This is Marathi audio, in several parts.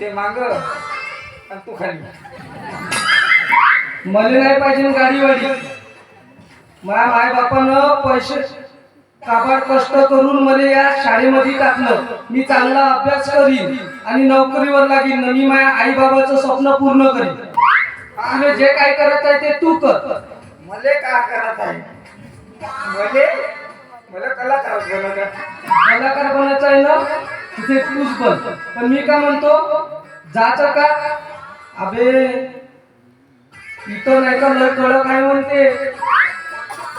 ते माग. आणि तू खाली. मला नाही पाहिजे गाडी वाडी माझ्या माय बापानं पैसे काबाड कष्ट करून मला या शाळेमध्ये टाकलं. मी चांगला अभ्यास करीन आणि नोकरीवर लागीन. आणि मी माझ्या आई बाबाचं स्वप्न पूर्ण करीन. तुला जे काय करायचं आहे ते तू कर. मले का करत आहे? मले? मला. कलाकार बनायचं आहे ना? तिथे तूच बन पण मी काय म्हणतो जायचं का? अबे इथं नाही का लय कडक आहे म्हणते.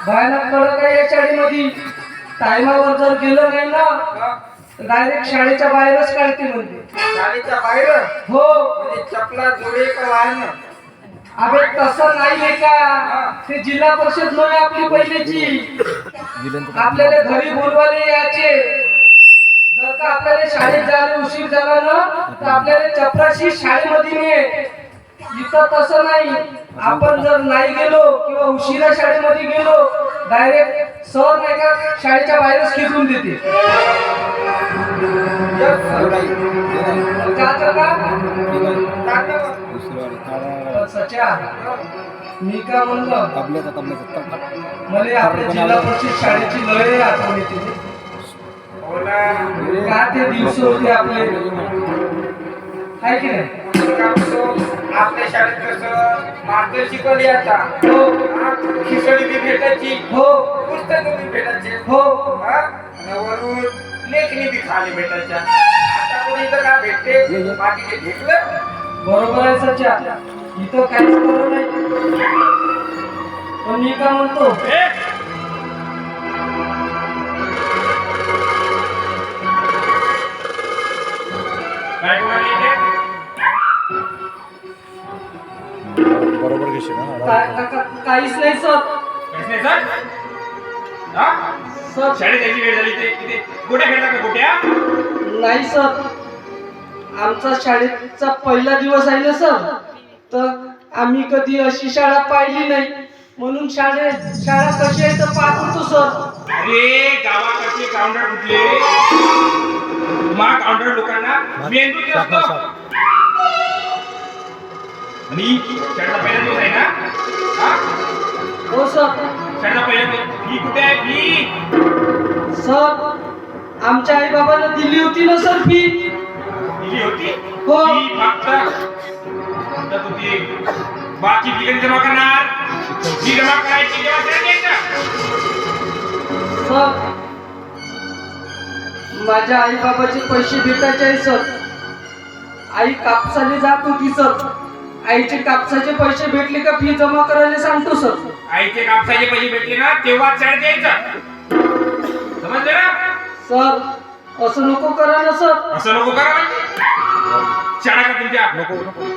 भयानक कडक आहे या शाळेमध्ये. टायमावर जर गेलं नाही ना? डायरेक्ट शाळेच्या बाहेरच काढते म्हणते. शाळेच्या बाहेर हो. म्हणजे चपला जोडे का वाहन अबे तसं नाही आहे का? ते जिल्हा परिषद नव्हे आपली पहिल्याची. आपल्याला घरी बोलवाले यायचे. जर का आपल्याला शाळेत जायला उशीर झाला ना तर आपल्याला चपराशी शाळेमध्ये ने. इथं तसं नाही. आपण जर नाही गेलो किंवा उशिरा शाळेमध्ये गेलो डायरेक्ट सर नाही का शाळेच्या बाहेरच खेचून देते सच्या. मी का म्हणलं? मला आपल्या जिल्हा परिषद शाळेची लय आठवण येते. ते दिवस होते आपले. आहे की नाही? आपल्या शाळेत कसं मास्तर शिकवली आता. हो. खिचडी बी भेटायची. हो. पुस्तक बी भेटायचे. हो. हा? आणि वरून लेखणी बी खाली भेटायच्या. आता कोणी तर का भेटते बाकीचे भेटलं बरोबर आहे सच्या इथं काहीच खरं नाही. पण मी का म्हणतो? काहीच नाही सर काहीच नाही सर? हा? सर शाळेत यायची वेळ झाली इथे इथे. गोट्या खेळता का? गोट्या नाही सर. आमचा शाळेचा पहिला दिवस आहे ना सर? तर आम्ही कधी अशी शाळा पाहिली नाही. म्हणून शाळे शाळा कशी आहे तर पाहत होतो सर. अरे गावाकडचे काउंटर कुठले? मा काउंटर लोकांना असतो आणि शाळेचा पहिला दिवस आहे ना? सर आमच्या आई बाबानं दिली होती ना सर फी? दिली होती? हो. बाकी फी कधी जमा करणार? फी जमा करायची. सर माझ्या आई बाबाचे पैसे भेटायचे आहे सर. आई कापसाने जात होती सर. आईचे कापसाचे पैसे भेटले का फी जमा करायला सांगतो सर. आईचे कापसाचे पैसे भेटले ना तेव्हा शाळेत यायचं ना सर असं नको करा ना सर. असं नको करा म्हणजे? शाळा का तुमच्या? नको नको.